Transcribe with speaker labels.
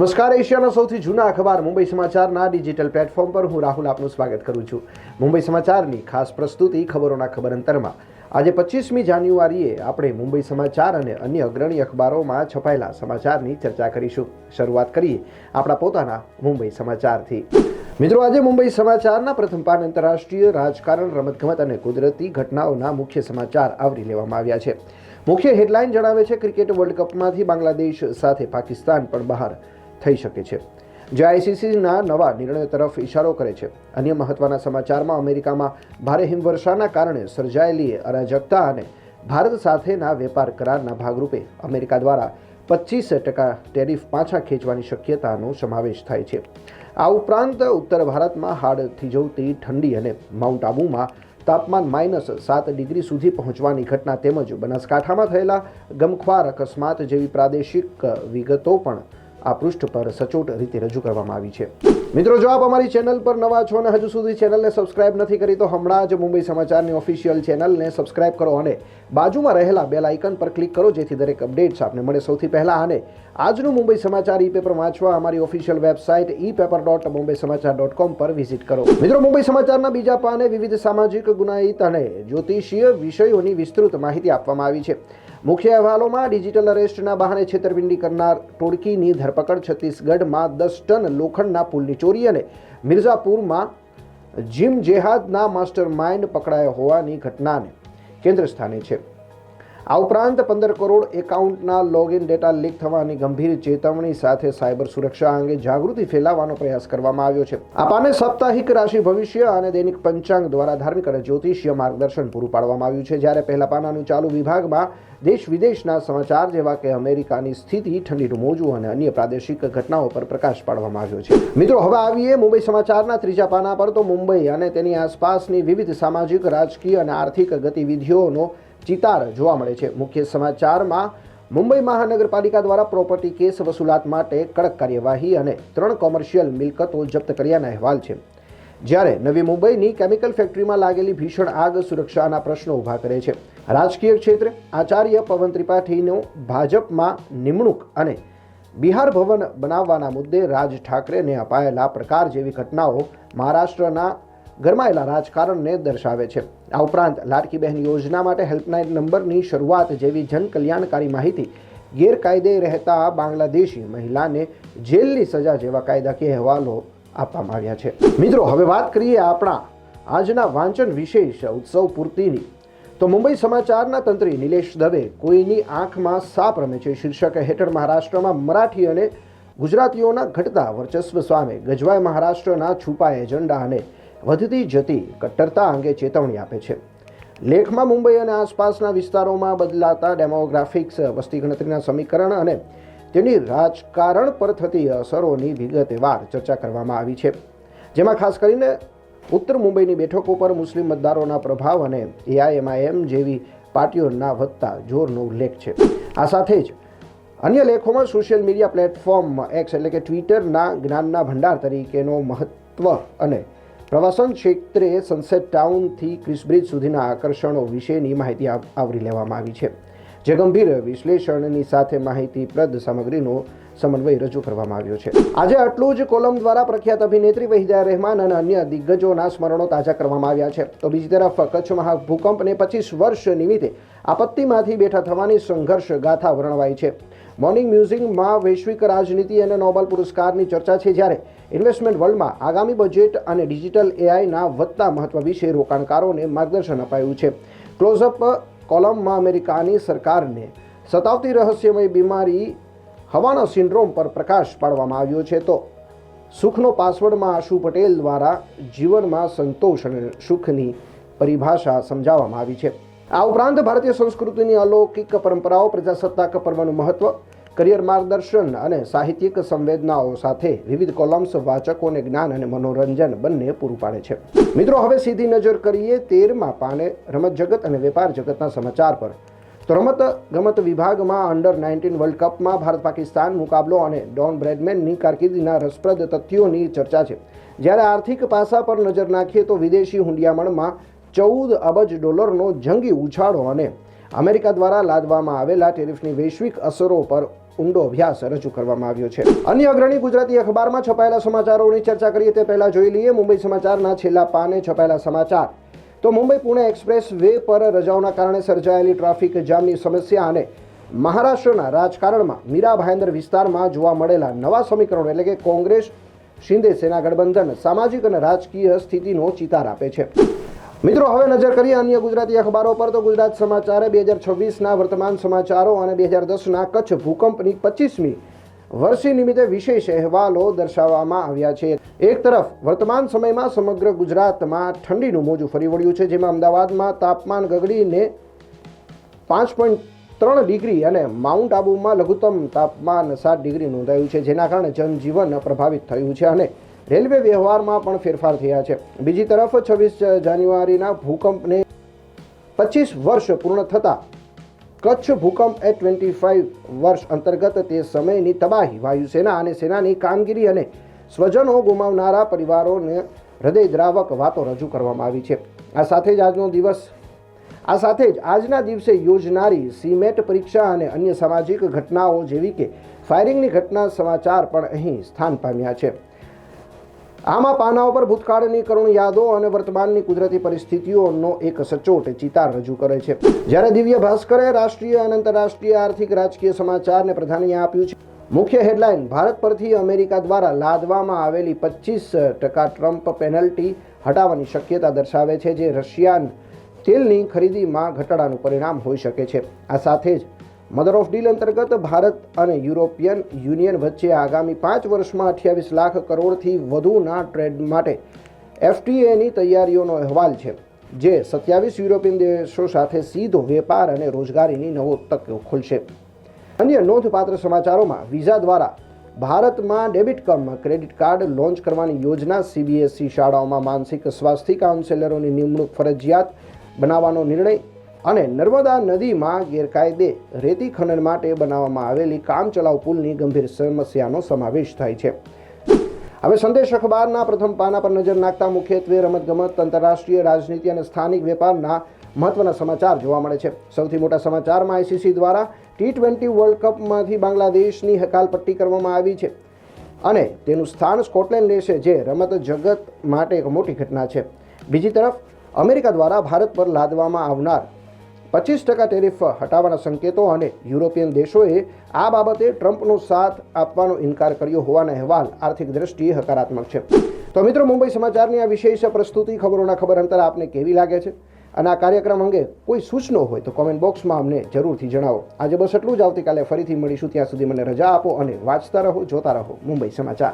Speaker 1: નમસ્કાર, એશિયાના સૌથી જૂના અખબાર મુંબઈ સમાચારના ડિજિટલ પ્લેટફોર્મ પર હું રાહુલ આપનું સ્વાગત કરું છું. મુંબઈ સમાચારની ખાસ પ્રસ્તુતિ ખબરોના ખબર અંતરમાં આજે પચીસમી જાન્યુઆરીએ આપણે મુંબઈ સમાચાર અને અન્ય અગ્રણી અખબારોમાં છપાયેલા સમાચારની ચર્ચા કરીશું. શરૂઆત કરીએ આપણા પોતાના મુંબઈ સમાચારથી. મિત્રો, આજે મુંબઈ સમાચારના પ્રથમ પાન આંતરરાષ્ટ્રીય રાજકારણ, રમતગમત અને કુદરતી ઘટનાઓના મુખ્ય સમાચાર આવરી લેવામાં આવ્યા છે. મુખ્ય હેડલાઇન જણાવે છે, ક્રિકેટ વર્લ્ડ કપમાંથી બાંગ્લાદેશ સાથે પાકિસ્તાન પણ બહાર. થઈ શકે છે. જે આઈસીસીના નવા નિર્ણય તરફ ઇશારો કરે છે. અન્ય મહત્વના સમાચારમાં અમેરિકામાં ભારે હિમવર્ષાના કારણે સર્જાયેલી અરાજકતા અને ભારત સાથેના વેપાર કરારના ભાગરૂપે અમેરિકા દ્વારા પચીસ ટકા ટેરિફ પાછા ખેંચવાની શક્યતાનો સમાવેશ થાય છે. આ ઉપરાંત ઉત્તર ભારતમાં હાડ થીજવતી ઠંડી અને માઉન્ટ આબુમાં તાપમાન માઇનસ સાત ડિગ્રી સુધી પહોંચવાની ઘટના તેમજ બનાસકાંઠામાં થયેલા ગમખ્વાર અકસ્માત જેવી પ્રાદેશિક વિગતો પણ આ પૃષ્ઠ પર સચોટ રીતે રજૂ કરવામાં આવી છે. મિત્રો, જો આપ અમારી ચેનલ પર નવા છો અને હજુ સુધી ચેનલને સબસ્ક્રાઇબ નથી કરી, તો હમણાં જ મુંબઈ સમાચારની ઓફિશિયલ ચેનલને સબસ્ક્રાઇબ કરો અને બાજુમાં રહેલા બેલ આઇકન પર ક્લિક કરો, જેથી દરેક અપડેટ્સ આપને મળે. સૌથી પહેલાં અને આજનું મુંબઈ સમાચાર ઈ પેપર વાંચવા અમારી official website e paper dot Mumbai Samachar dot com પર વિઝિટ કરો. મિત્રો, મુંબઈ સમાચારના બીજા પાને વિવિધ સામાજિક ગુનાહિત અને જ્યોતિષીય વિષયોની વિસ્તૃત માહિતી આપવામાં આવી છે. મુખ્ય અહેવાલોમાં ડિજિટલ અરેસ્ટના બહાને છેતરપિંડી કરનાર ટોળકીની ધરપકડ છત્તીસગઢમાં દસ ટન લોખંડના પુલની ચોરી અને મિર્ઝાપુરમાં જીમ જેહાદના માસ્ટર માઇન્ડ પકડાયા હોવાની ઘટનાને કેન્દ્ર સ્થાને છે. આ ઉપરાંત પંદર કરોડ એકાઉન્ટના લોગિન ડેટા લીક થવાની ગંભીર ચેતવણી સાથે સાયબર સુરક્ષા અંગે જાગૃતિ ફેલાવવાનો પ્રયાસ કરવામાં આવ્યો છે. આ પાને સાપ્તાહિક રાશિ ભવિષ્ય અને દૈનિક પંચાંગ દ્વારા ધાર્મિક અને જ્યોતિષીય માર્ગદર્શન પૂરું પાડવામાં આવ્યું છે. જ્યારે પહેલા પાનાનું ચાલુ વિભાગમાં દેશ વિદેશના સમાચાર જેવા કે અમેરિકાની સ્થિતિ, ઠંડીનું મોજું અને અન્ય પ્રાદેશિક ઘટનાઓ પર પ્રકાશ પાડવામાં આવ્યો છે. મિત્રો, હવે આવીએ મુંબઈ સમાચારના ત્રીજા પાના પર. તો મુંબઈ અને તેની આસપાસની વિવિધ સામાજિક, રાજકીય અને આર્થિક ગતિવિધિઓનો ચિતાર જોવા મળે છે. મુખ્ય સમાચારમાં, મુંબઈ મહાનગરપાલિકા દ્વારા પ્રોપર્ટી કેસ વસૂલાત માટે કડક કાર્યવાહી અને ત્રણ કોમર્શિયલ મિલકતો જપ્ત કર્યાના અહેવાલ છે. જ્યારે નવી મુંબઈની કેમિકલ ફેક્ટરીમાં લાગેલી ભીષણ આગ સુરક્ષાના પ્રશ્નો ઊભા કરે છે. રાજકીય ક્ષેત્રે આચાર્ય પવન ત્રિપાઠીનો ભાજપમાં નિમણૂક અને બિહાર ભવન બનાવવાના મુદ્દે રાજ ઠાકરેને અપાયેલા પ્રકાર જેવી ઘટનાઓ મહારાષ્ટ્રના ગરમાયેલા રાજકારણને દર્શાવે છે. આ ઉપરાંત લાડકી બહેન યોજના માટે હેલ્પલાઇન નંબરની શરૂઆત જેવી જનકલ્યાણકારી માહિતી ગેરકાયદે રહેતા બાંગ્લાદેશી મહિલાને જેલની સજા જેવા કાયદાકીય અહેવાલો આપવામાં આવ્યા છે. મિત્રો, હવે વાત કરીએ આપણા આજના વાંચન વિશેષ ઉત્સવ પૂર્તિની. તો મુંબઈ સમાચારના તંત્રી નિલેશ દવે કોઈની આંખમાં સાપ રમે છે. શીર્ષક હેઠળ મહારાષ્ટ્રમાં મરાઠી અને ગુજરાતીઓના ઘટતા વર્ચસ્વ સામે ગજવાય મહારાષ્ટ્રના છુપા એજન્ડા અને વધતી જતી કટ્ટરતા અંગે ચેતવણી આપે છે. લેખમાં મુંબઈ અને આસપાસના વિસ્તારોમાં બદલાતા ડેમોગ્રાફિક્સ વસ્તી ગણતરીના સમીકરણ અને તેની રાજકારણ પર થતી અસરોની વિગતવાર ચર્ચા કરવામાં આવી છે. જેમાં ખાસ કરીને ઉત્તર મુંબઈની બેઠકો પર મુસ્લિમ મતદારોના પ્રભાવ અને એઆઈએમઆઈએમ જેવી પાર્ટીઓના વધતા જોરનો ઉલ્લેખ છે. આ સાથે જ અન્ય લેખોમાં સોશિયલ મીડિયા પ્લેટફોર્મ એક્સ એટલે કે ટ્વિટરના જ્ઞાનના ભંડાર તરીકેનો મહત્વ અને પ્રવાસન ક્ષેત્રે સનસેટ ટાઉનથી ક્રિસબ્રિજ સુધીના આકર્ષણો વિશેની માહિતી આવરી લેવામાં આવી છે. જે ગંભીર વિશ્લેષણની સાથે માહિતીપ્રદ સામગ્રીનો સમન્વય રજૂ કરવામાં આવ્યો છે. આજે આટલું જ કોલમ દ્વારા પ્રખ્યાત અભિનેત્રી વહીદા રહેમાન અને અન્ય દિગ્ગજોના સ્મરણો તાજા કરવામાં આવ્યા છે. તો બીજી તરફ, કચ્છ ભૂકંપને પચીસ વર્ષ નિમિત્તે આપત્તિમાંથી બેઠા થવાની સંઘર્ષ ગાથા વર્ણવાઈ છે. મોર્નિંગ મ્યુઝિકમાં વૈશ્વિક રાજનીતિ અને નોબલ પુરસ્કારની ચર્ચા છે જ્યારે ઇન્વેસ્ટમેન્ટ વર્લ્ડમાં આગામી બજેટ અને ડિજિટલ એઆઈના વધતા મહત્વ વિશે રોકાણકારોને માર્ગદર્શન અપાયું છે. ક્લોઝઅપ કોલમમાં અમેરિકાની સરકારને સતાવતી રહસ્યમય બીમારી હવાના સિન્ડ્રોમ પર પ્રકાશ પાડવામાં આવ્યો છે. તો સુખનો પાસવર્ડમાં આશુ પટેલ દ્વારા જીવનમાં સંતોષ અને સુખની પરિભાષા સમજાવવામાં આવી છે. આ ઉપરાંત ભારતીય સંસ્કૃતિની અલૌકિક પરંપરાઓ, પ્રજાસત્તાક પર્વનું મહત્વ કરિયર માર્ગદર્શન અને સાહિત્યિક સંવેદનાઓ સાથે વિવિધ કોલમ્સ વાચકોને જ્ઞાન અને મનોરંજન બંને પૂરું પાડે છે. મિત્રો, હવે સીધી નજર કરીએ તેરમાં પાને રમત જગત અને વેપાર જગતના સમાચાર પર. તો રમત ગમત વિભાગમાં અંડર નાઇન્ટીન વર્લ્ડ કપમાં ભારત પાકિસ્તાન મુકાબલો અને ડોન બ્રેડમેનની કારકિર્દીના રસપ્રદ તથ્યોની ચર્ચા છે. જ્યારે આર્થિક પાસા પર નજર નાખીએ તો વિદેશી હુંડિયામણમાં ચૌદ અબજ ડોલરનો જંગી ઉછાળો અને અમેરિકા દ્વારા લાદવામાં આવેલા ટેરિફની વૈશ્વિક અસરો પર ઊંડો અભ્યાસ રજૂ કરવામાં આવ્યો છે. અન્ય અગ્રણી ગુજરાતી અખબારમાં છપાયેલા સમાચારોની ચર્ચા કરીએ તે પહેલા જોઈ લઈએ મુંબઈ સમાચારના છેલ્લા પાને છપાયેલા સમાચાર. તો મુંબઈ પુણે એક્સપ્રેસ વે પર રજાઓના કારણે સર્જાયેલી ટ્રાફિક જામની સમસ્યા અને મહારાષ્ટ્રના રાજકારણમાં મીરા ભાયંદર વિસ્તારમાં જોવા મળેલા નવા સમીકરણો એટલે કે કોંગ્રેસ, શિંદે સેના ગઠબંધન સામાજિક અને રાજકીય સ્થિતિનો ચિતાર આપે છે. મિત્રો, હવે નજર કરીએ અન્ય ગુજરાતી અખબારો પર. તો ગુજરાત સમાચારે બે હજાર છવ્વીસના વર્તમાન સમાચારો અને બે હજાર દસના કચ્છ ભૂકંપની પચીસમી વર્ષી નિમિત્તે વિશેષ અહેવાલો દર્શાવવામાં આવ્યા છે. એક તરફ, વર્તમાન સમયમાં સમગ્ર ગુજરાતમાં ઠંડીનું મોજું ફરી વળ્યું છે, જેમાં અમદાવાદમાં તાપમાન ગગડીને પાંચ પોઈન્ટ ત્રણ ડિગ્રી અને માઉન્ટ આબુમાં લઘુત્તમ તાપમાન સાત ડિગ્રી નોંધાયું છે, જેના કારણે જનજીવન પ્રભાવિત થયું છે. અને રેલવે વ્યવહારમાં પણ ફેરફાર થયા છે. બીજી તરફ છવ્વીસ જાન્યુઆરીના ભૂકંપને પચીસ વર્ષ પૂર્ણ થતાં કચ્છ ભૂકંપ એ ટ્વેન્ટી ફાઇવ વર્ષ અંતર્ગત તે સમયની તબાહી. વાયુસેના અને સેનાની કામગીરી અને સ્વજનો ગુમાવનારા પરિવારોને હૃદયદ્રાવક વાતો રજૂ કરવામાં આવી છે. આ સાથે જ આજનો દિવસ, આ સાથે જ આજના દિવસે યોજનારી સીમેટ પરીક્ષા અને અન્ય સામાજિક ઘટનાઓ જેવી કે ફાયરિંગની ઘટના સમાચાર પણ અહીં સ્થાન પામ્યા છે. આમાં પાના ઉપર ભૂતકાળની કરુણ યાદો અને વર્તમાનની કુદરતી પરિસ્થિતિઓનો એક સચોટ ચિતાર રજૂ કરે છે. જ્યારે દિવ્ય ભાસ્કરે રાષ્ટ્રીય અને આંતરરાષ્ટ્રીય આર્થિક રાજકીય સમાચારને પ્રાધાન્ય આપ્યું છે, મુખ્ય હેડલાઇન ભારત પરથી અમેરિકા દ્વારા લાદવામાં આવેલી પચીસ ટકા ટ્રમ્પ પેનલ્ટી હટાવવાની શક્યતા દર્શાવે છે, જે રશિયાન તેલની ખરીદીમાં ઘટાડાનું પરિણામ હોઈ શકે છે. આ સાથે જ મધર ઓફ ડીલ અંતર્ગત ભારત અને યુરોપિયન યુનિયન વચ્ચે આગામી પાંચ વર્ષમાં અઠ્યાવીસ લાખ કરોડથી વધુના ટ્રેડ માટે એફટીએની તૈયારીઓનો અહેવાલ છે, જે સત્યાવીસ યુરોપિયન દેશો સાથે સીધો વેપાર અને રોજગારીની નવો તક ખુલશે. અન્ય નોંધપાત્ર સમાચારોમાં વિઝા દ્વારા ભારતમાં debit cum, credit card launch કરવાની યોજના, સીબીએસઈ શાળાઓમાં માનસિક સ્વાસ્થ્ય કાઉન્સેલરોની નિમણૂક ફરજિયાત બનાવવાનો નિર્ણય અને નર્મદા નદીમાં ગેરકાયદે રેતી ખનન માટે બનાવવામાં આવેલી કામચલાઉ પુલની ગંભીર સમસ્યાનો સમાવેશ થાય છે. હવે સંદેશ અખબારના પ્રથમ પાના પર નજર નાખતા મુખ્યત્વે રમતગમત, આંતરરાષ્ટ્રીય રાજનીતિ અને સ્થાનિક વેપારના મહત્વના સમાચાર જોવા મળે છે. સૌથી મોટા સમાચારમાં આઈસીસી દ્વારા ટી ટ્વેન્ટી વર્લ્ડ કપમાંથી બાંગ્લાદેશની હકાલપટ્ટી કરવામાં આવી છે અને તેનું સ્થાન સ્કોટલેન્ડ લેશે, જે રમત જગત માટે એક મોટી ઘટના છે. બીજી તરફ, અમેરિકા દ્વારા ભારત પર લાદવામાં આવનાર પચીસ ટકા ટેરિફ હટાવવાના સંકેતો અને યુરોપિયન દેશોએ આ બાબતે ટ્રમ્પનો સાથ આપવાનો ઇનકાર કર્યો હોવાના અહેવાલ આર્થિક દ્રષ્ટિએ હકારાત્મક છે. તો મિત્રો, મુંબઈ સમાચારની આ વિશેષ પ્રસ્તુતિ ખબરોના ખબર અંતર આપને કેવી લાગે છે? અને આ કાર્યક્રમ અંગે કોઈ સૂચનો હોય તો કોમેન્ટ બોક્સમાં અમને જરૂરથી જણાવો. આજે બસ એટલું જ. આવતીકાલે ફરીથી મળીશું. ત્યાં સુધી મને રજા આપો અને વાંચતા રહો, જોતા રહો મુંબઈ સમાચાર.